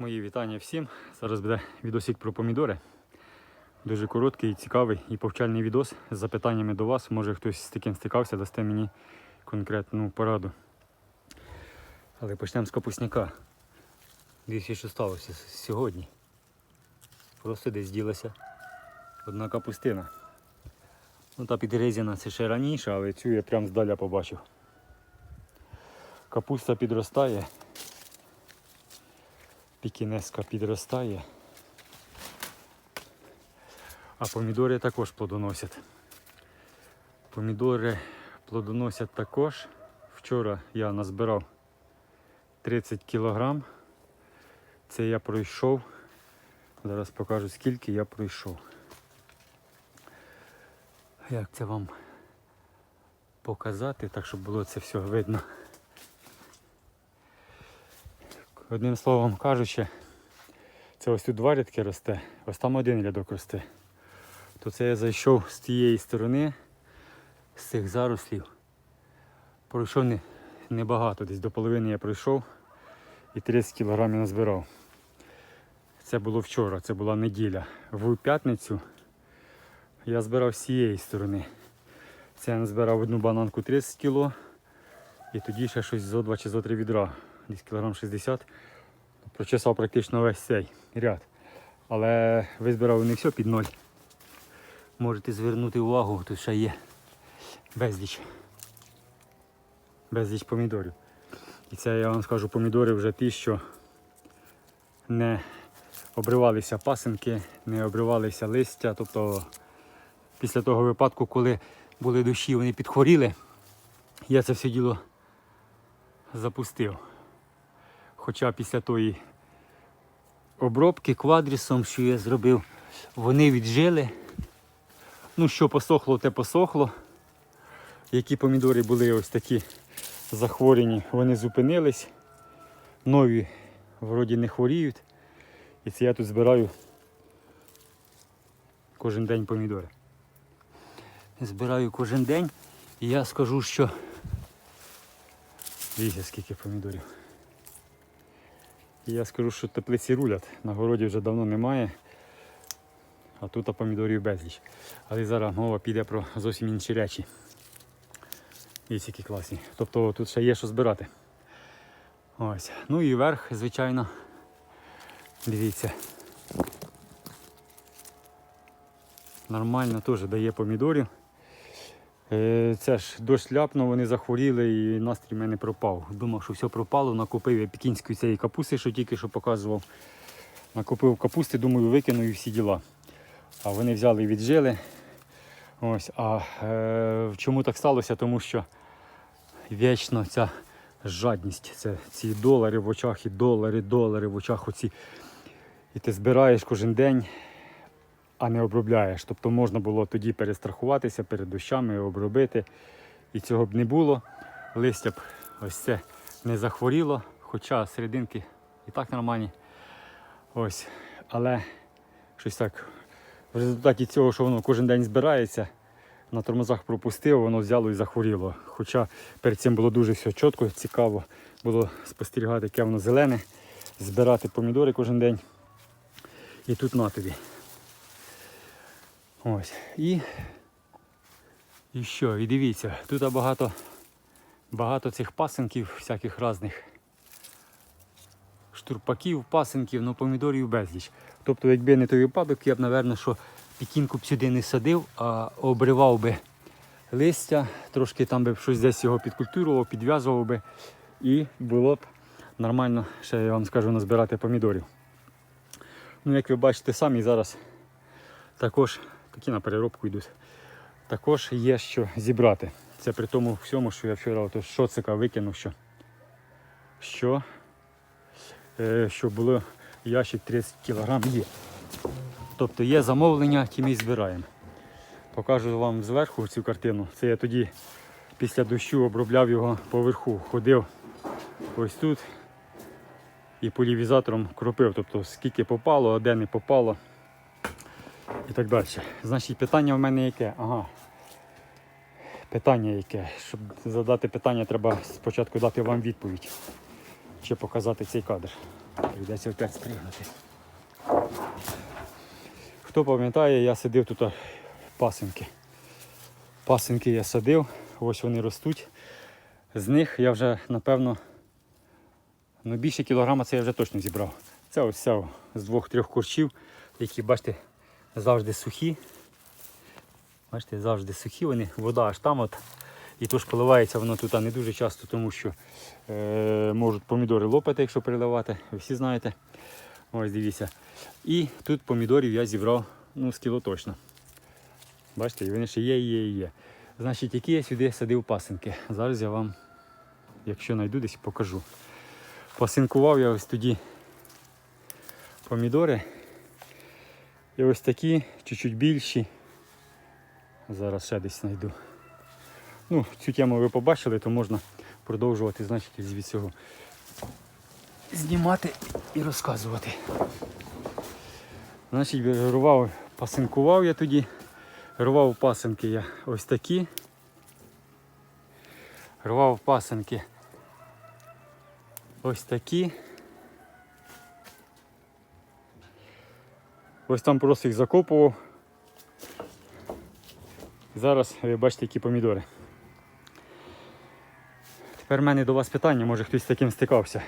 Мої вітання всім. Зараз буде відосик про помідори. Дуже короткий, цікавий і повчальний відос з запитаннями до вас. Може хтось з таким стикався, дасте мені конкретну пораду. Але почнемо з капусняка. Дивіться, що сталося сьогодні. Просто десь ділася одна капустина. Ну та підрізана це ще раніше, але цю я прям здаля побачив. Капуста підростає. Пікінеска підростає. А помідори також плодоносять. Помідори плодоносять також. Вчора я назбирав 30 кілограм. Це я пройшов. Зараз покажу скільки я пройшов. Як це вам показати, так щоб було це все видно. Одним словом кажучи, це ось тут два рядки росте, ось там один рядок росте. То це я зайшов з тієї сторони, з цих зарослів. Пройшов не, небагато, десь до половини я пройшов і 30 кілограмів назбирав. Це було вчора, це була неділя. В п'ятницю я збирав з цієї сторони. Це я назбирав одну бананку 30 кіло і тоді ще щось зо 2 чи зо 3 відра, десь кілограм 60. Прочесав практично весь цей ряд. Але визбирав не все під ноль. Можете звернути увагу, тут ще є безліч. Безліч помідорів. І це я вам скажу помідори вже ті, що не обривалися пасинки, не обривалися листя. Тобто після того випадку, коли були дощі, вони підхворіли, я це все діло запустив. Хоча після тої обробки квадрісом, що я зробив, вони віджили. Ну, що посохло, те посохло. Які помідори були ось такі захворені, вони зупинились. Нові вроді не хворіють. І це я тут збираю кожен день помідори. Збираю кожен день і я скажу, що дивіться скільки помідорів. І я скажу, що теплиці рулять. На городі вже давно немає. А тут помідорів безліч. Але зараз мова піде про зовсім інші речі. Дивіться, які класні. Тобто тут ще є що збирати. Ось. Ну і верх, звичайно. Дивіться. Нормально теж дає помідорів. Е, Це ж дощ ляпнув, вони захворіли і настрій мене пропав. Думав, що все пропало, накупив я пекінської цієї капусти, що тільки що показував. Накупив капусти, думаю, викину і всі діла. А вони взяли і віджили. Ось. А е, чому так сталося? Тому що вічно ця жадність, це ці долари в очах і долари, долари в очах. Оці. І ти збираєш кожен день, а не обробляєш. Тобто можна було тоді перестрахуватися перед дощами, обробити. І цього б не було. Листя б ось це не захворіло, хоча серединки і так нормальні. Ось. Але щось так. В результаті цього, що воно кожен день збирається, на тормозах пропустив, воно взяло і захворіло. Хоча перед цим було дуже все чітко, цікаво було спостерігати, яке воно зелене, збирати помідори кожен день. І тут на тобі. Ось. І, і що? І дивіться, тут багато, багато цих пасинків, всяких різних штурпаків, пасинків, ну помідорів безліч. Тобто, якби не той випадок, я б, напевно, що пікінку б сюди не садив, а обривав би листя, трошки там би щось десь його підкультурував, підв'язував би і було б нормально, ще я вам скажу, назбирати помідорів. Ну, як ви бачите самі зараз також такі на переробку йдуть. Також є що зібрати. Це при тому всьому, що я вчора з шоцика викинув, що, що, е, що було ящик 30 кг є. Тобто є замовлення, ті ми збираємо. Покажу вам зверху цю картину. Це я тоді після дощу обробляв його поверху. Ходив ось тут і полівізатором кропив. Тобто скільки попало, а де не попало і так далі. Значить, питання в мене яке? Ага. Питання яке? Щоб задати питання, треба спочатку дати вам відповідь. Чи показати цей кадр. Прийдеться опять спригнути. Хто пам'ятає, я садив тут пасинки. Пасинки я садив, ось вони ростуть. З них я вже, напевно, ну, більше кілограма це я вже точно зібрав. Це ось з двох-трьох курчів, які, бачите, завжди сухі. Бачите, завжди сухі вони, вода аж там от. І то ж поливається воно тут не дуже часто, тому що е, можуть помідори лопати, якщо переливати, ви всі знаєте. Ось дивіться. І тут помідорів я зібрав ну, з кіло точно. Бачите, вони ще є, є, є. Значить, які я сюди садив пасинки. Зараз я вам, якщо знайду десь, покажу. Пасинкував я ось тоді помідори. І ось такі, чуть-чуть більші. Зараз ще десь знайду. Ну, цю тему ви побачили, то можна продовжувати, значить, від цього знімати і розказувати. Значить, рвав, пасинкував я тоді. Рвав пасинки я ось такі. Рвав пасинки ось такі. Ось там просто їх закопував. Зараз ви бачите, які помідори. Тепер в мене до вас питання, може хтось з таким стикався.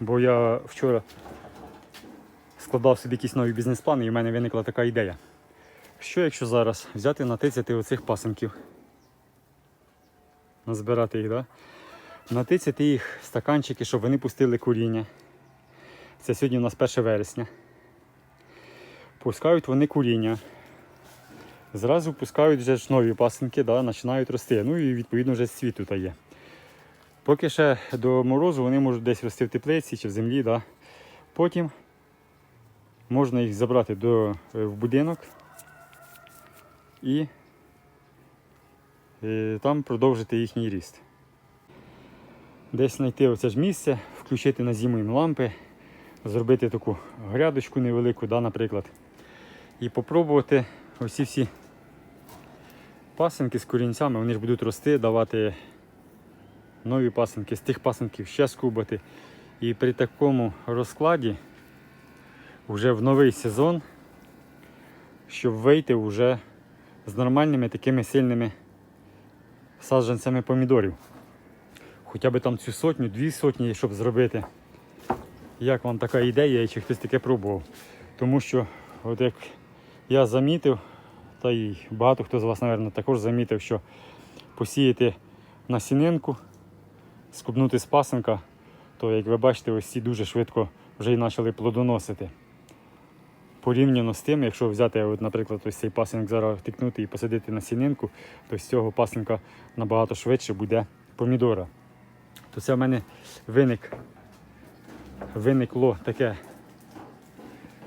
Бо я вчора складав собі якісь нові бізнес-плани і в мене виникла така ідея. Що якщо зараз взяти натицяти оцих пасенків? Назбирати їх, да? натицяти їх в стаканчики, щоб вони пустили куріння. Це сьогодні у нас 1 вересня. Пускають вони куріння. Зразу пускають вже ж нові пасенки, да, починають рости. Ну і відповідно вже цвіт тут є. Поки ще до морозу вони можуть десь рости в теплиці чи в землі. Да. Потім можна їх забрати до, е, в будинок і е, там продовжити їхній ріст. Десь знайти оце ж місце, включити на зиму їм лампи, зробити таку грядочку невелику, да, наприклад. І попробувати оці всі пасенки з корінцями, вони ж будуть рости, давати нові пасенки, з тих пасенків ще скубати. І при такому розкладі вже в новий сезон, щоб вийти вже з нормальними такими сильними саджанцями помідорів. Хоча б там цю сотню, дві сотні, щоб зробити. Як вам така ідея і чи хтось таке пробував? Тому що, от як я замітив, та й багато хто з вас, мабуть, також замітив, що посіяти насінинку, скубнути з пасенка, то, як ви бачите, ось ці дуже швидко вже й почали плодоносити. Порівняно з тим, якщо взяти, от, наприклад, ось цей пасинок зараз втикнути і посадити на сінинку, то з цього пасинка набагато швидше буде помідора. То це в мене виник, виникло таке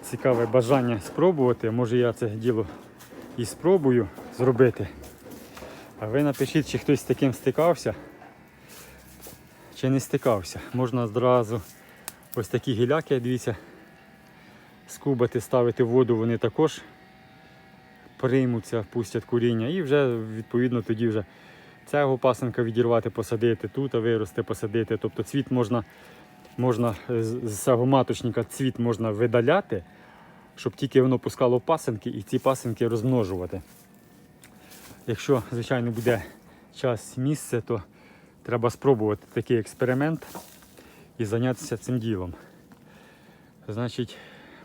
цікаве бажання спробувати. Може я це діло і спробую зробити. А ви напишіть, чи хтось з таким стикався, чи не стикався. Можна одразу ось такі гіляки, дивіться, скубати, ставити в воду, вони також приймуться, пустять куріння і вже відповідно тоді вже цього пасенка відірвати, посадити, тут а вирости, посадити. Тобто цвіт можна, можна з цього маточника цвіт можна видаляти, щоб тільки воно пускало пасенки і ці пасенки розмножувати. Якщо, звичайно, буде час місце, то треба спробувати такий експеримент і зайнятися цим ділом. Значить,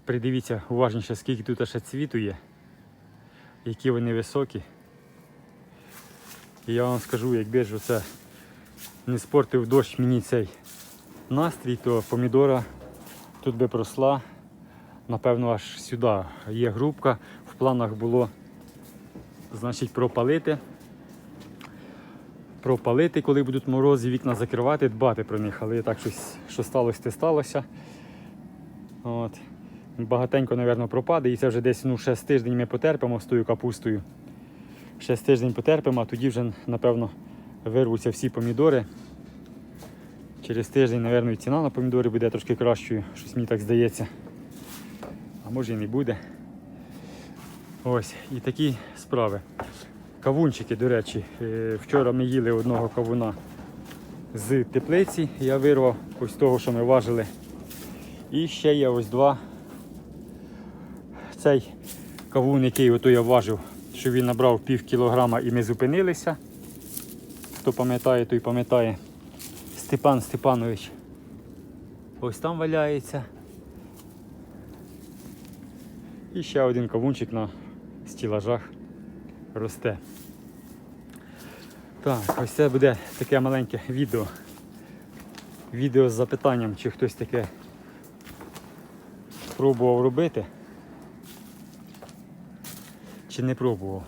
придивіться уважніше, скільки тут ще цвіту є, які вони високі. І я вам скажу, якби ж оце не спортив дощ мені цей настрій, то помідора тут би просла, напевно, аж сюди. Є грубка, в планах було значить, пропалити. Пропалити, коли будуть морози, вікна закривати, дбати про них, але так щось, що сталося, те сталося. От. Багатенько, мабуть, пропаде, і це вже десь ну, ще з тиждень ми потерпимо з тою капустою. Ще з тиждень потерпимо, а тоді вже, напевно, вирвуться всі помідори. Через тиждень, мабуть, ціна на помідори буде трошки кращою, щось мені так здається. А може і не буде. Ось, і такі справи. Кавунчики, до речі, е, вчора ми їли одного кавуна з теплиці. Я вирвав ось того, що ми важили. І ще є ось два. Цей кавун, який ото я важив, що він набрав пів кілограма і ми зупинилися. Хто пам'ятає, той пам'ятає. Степан Степанович. Ось там валяється. І ще один кавунчик на стілажах росте. Так, ось це буде таке маленьке відео. Відео з запитанням, чи хтось таке пробував робити. Чи не пробував.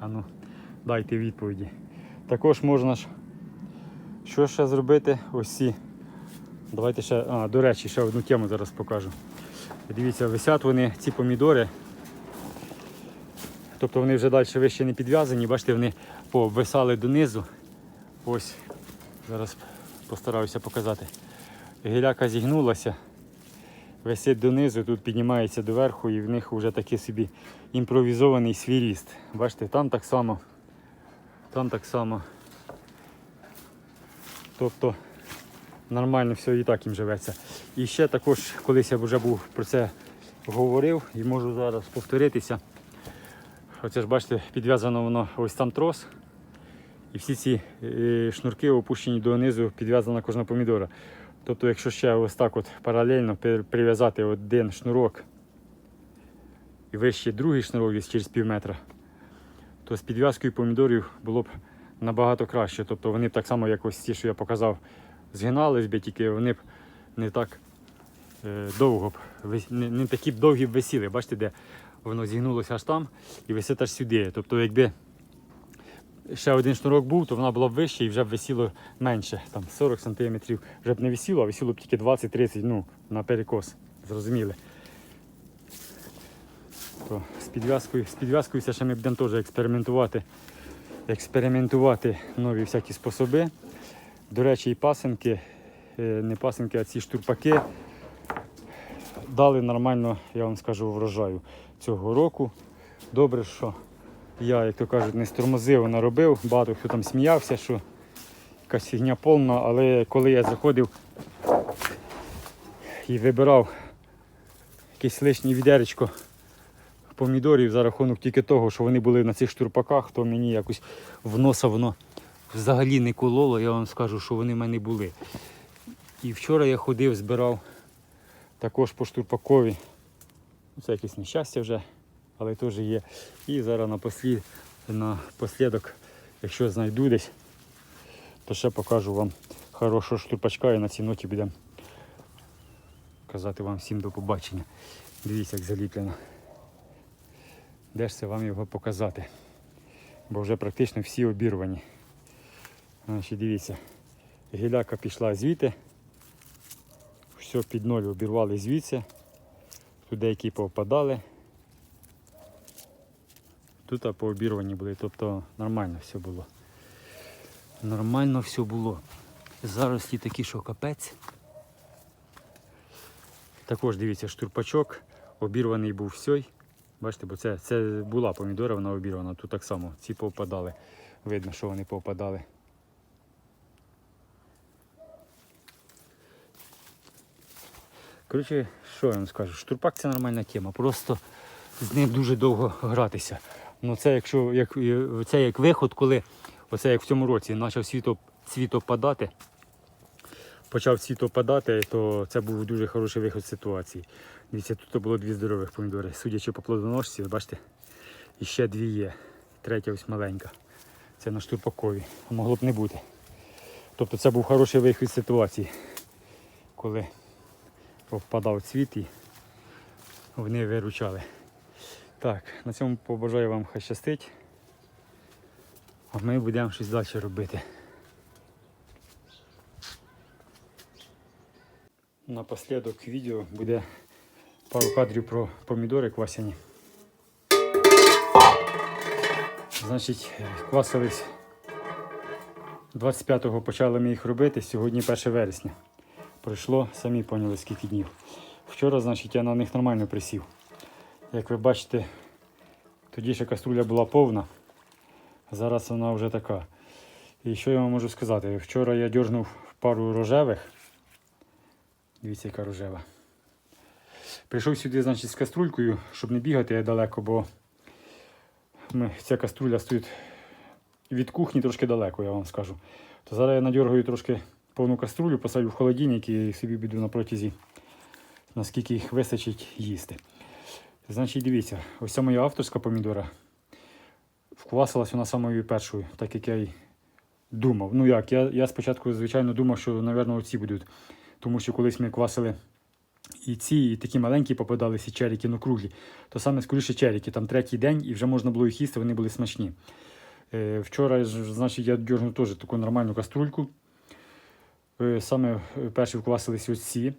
Ану, дайте відповіді. Також можна ж що ще зробити? Ось ці. Давайте ще, а, до речі, ще одну тему зараз покажу. Дивіться, висять вони, ці помідори. Тобто вони вже далі вище не підв'язані, бачите, вони повисали донизу. Ось, зараз постараюся показати. Гіляка зігнулася, висить донизу, тут піднімається доверху і в них вже такий собі імпровізований свій ріст. Бачите, там так само, там так само. Тобто нормально все і так їм живеться. І ще також, колись я вже був про це говорив і можу зараз повторитися. Оце ж бачите, підв'язано воно ось там трос. І всі ці е, шнурки опущені донизу, підв'язана кожна помідора. Тобто, якщо ще ось так от паралельно прив'язати один шнурок і вище другий шнурок десь через пів метра, то з підв'язкою помідорів було б набагато краще. Тобто вони б так само, як ось ті, що я показав, згинались би, тільки вони б не так е, довго б, не, не такі б довгі б висіли. Бачите, де воно зігнулося аж там і висить аж сюди. Тобто, якби ще один шнурок був, то вона була б вища і вже б висіло менше, там 40 см. Вже б не висіло, а висіло б тільки 20-30 ну, на перекос. Зрозуміли. То з підв'язкою, з підв'язкою все ще ми будемо теж експериментувати, експериментувати нові всякі способи. До речі, і пасенки, е, не пасенки, а ці штурпаки дали нормально, я вам скажу, врожаю цього року. Добре, що я, як то кажуть, не стормозив, не робив. Багато хто там сміявся, що якась фігня повна, але коли я заходив і вибирав якесь лишнє відеречко помідорів за рахунок тільки того, що вони були на цих штурпаках, то мені якось в воно взагалі не кололо, я вам скажу, що вони в мене були. І вчора я ходив, збирав також по штурпакові. Це якесь нещастя вже, але теж є. І зараз напослід, напослідок, якщо знайду десь, то ще покажу вам хорошого штурпачка і на цій ноті будемо казати вам всім до побачення. Дивіться, як заліплено. Де ж це вам його показати? Бо вже практично всі обірвані. Значить, дивіться, гіляка пішла звідти. Все під ноль обірвали звідси. Тут деякі повпадали. Тут пообірвані були, тобто нормально все було. Нормально все було. Зарослі такі, що капець. Також дивіться, штурпачок, обірваний був всьой. Бачите, бо це, це була помідора, вона обірвана. Тут так само ці повпадали. Видно, що вони повпадали. Коротше, що я вам скажу? Штурпак це нормальна тема. Просто з ним дуже довго гратися. Ну це якщо як, це як виход, коли оце як в цьому році почав світо, цвіт опадати, почав цвіт опадати, то це був дуже хороший виход з ситуації. Дивіться, тут було дві здорових помідори. Судячи по плодоношці, бачите, і ще дві є. Третя ось маленька. Це на штурпакові. Могло б не бути. Тобто це був хороший вихід з ситуації, коли впадав цвіт і вони виручали. Так, на цьому побажаю вам хай щастить. А ми будемо щось далі робити. Напослідок відео буде пару кадрів про помідори квасяні. Значить, квасились 25-го почали ми їх робити, сьогодні 1 вересня. Пройшло, самі поняли скільки днів. Вчора, значить, я на них нормально присів. Як ви бачите, тоді ще каструля була повна, зараз вона вже така. І що я вам можу сказати? Вчора я дьорнув пару рожевих. Дивіться, яка рожева. Прийшов сюди, значить, з каструлькою, щоб не бігати далеко, бо ми, ця каструля стоїть від кухні трошки далеко, я вам скажу. То зараз я надергаю трошки повну каструлю, посадю в холодильник і собі піду на протязі, наскільки їх вистачить їсти. Значить, дивіться, ось ця моя авторська помідора. Вквасилась вона самою першою, так як я й думав. Ну як, я, я спочатку, звичайно, думав, що, мабуть, оці будуть. Тому що колись ми квасили і ці, і такі маленькі попадалися черіки, ну круглі. То саме скоріше черіки, там третій день, і вже можна було їх їсти, вони були смачні. Е, вчора, значить, я дьорнув теж таку нормальну каструльку. Е, саме е, перші вквасилися ось ці.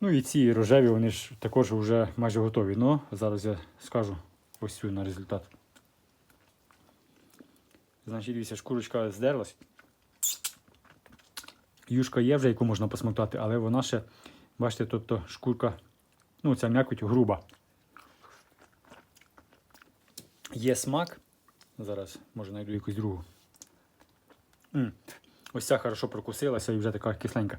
Ну і ці рожеві, вони ж також вже майже готові. Ну, зараз я скажу ось цю на результат. Значить, дивіться, шкурочка здерлась. Юшка є вже, яку можна посмоктати, але вона ще, бачите, тобто шкурка, ну, ця м'якоть груба. Є смак. Зараз, може, знайду якусь другу. М, Ось ця хорошо прокусилася і вже така кисленька.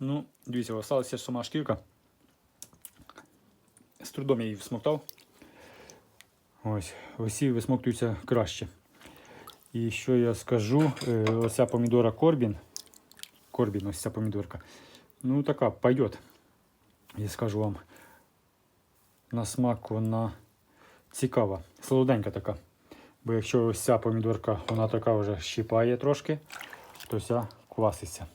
Ну, дивіться, залишилася сама шкірка. З трудом я її всмоктав. Ось, усі висмоктуються краще. І що я скажу, е, оця помідора Корбін. Корбін, ось ця помідорка. Ну, така пойдет. Я скажу вам. На смак вона цікава, солоденька така. Бо якщо ось ця помідорка, вона така вже щипає трошки, то ця кваситься.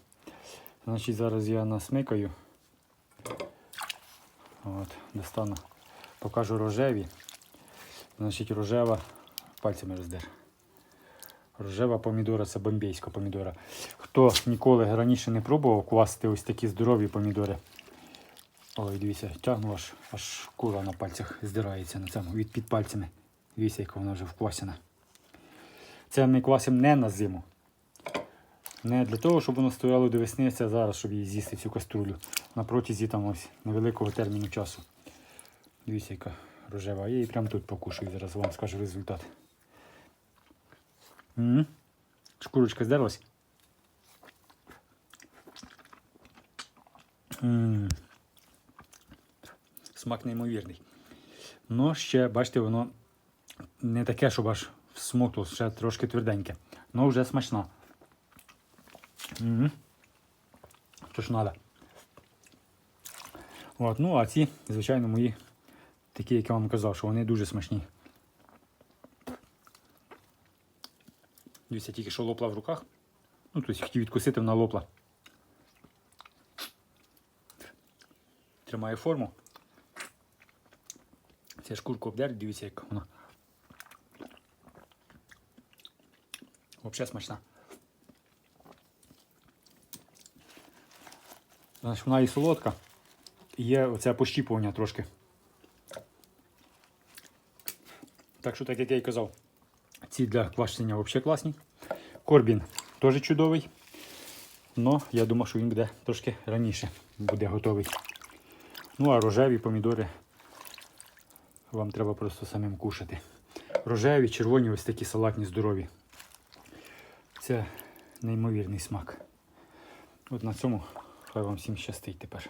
Значить, зараз я насмикаю. От, достану, покажу рожеві. Значить, рожева, пальцями роздер. Рожева помідора це бомбейська помідора. Хто ніколи раніше не пробував квасити ось такі здорові помідори. Ой, дивіться, тягну аж, аж шкура на пальцях здирається на цьому від під пальцями. Дивіться, яка вона вже вквасена. Це ми квасимо не на зиму. Не для того, щоб воно стояло до весни, це зараз, щоб її з'їсти цю каструлю на протязі там ось невеликого терміну часу. Дивіться, яка рожева. Я її прямо тут покушаю, зараз вам скажу результат. М? Шкурочка здерлась. М. Смак неймовірний. Ну, ще, бачите, воно не таке, щоб аж всмокло, ще трошки тверденьке. Ну, вже смачна. Угу. Що ж треба. От, ну, а ці, звичайно, мої такі, як я вам казав, що вони дуже смачні. Дивіться, тільки що лопла в руках. Ну, тобто хотів відкусити, вона лопла. Тримає форму. Це шкурку обдер, дивіться, як вона. Взагалі смачна. Значить, вона і солодка. І є оце пощіпування трошки. Так що, так як я і казав, ці для квашення взагалі класні. Корбін теж чудовий. Но я думав, що він буде трошки раніше буде готовий. Ну а рожеві помідори вам треба просто самим кушати. Рожеві, червоні, ось такі салатні, здорові. Це неймовірний смак. От на цьому хай вам всім щастить тепер.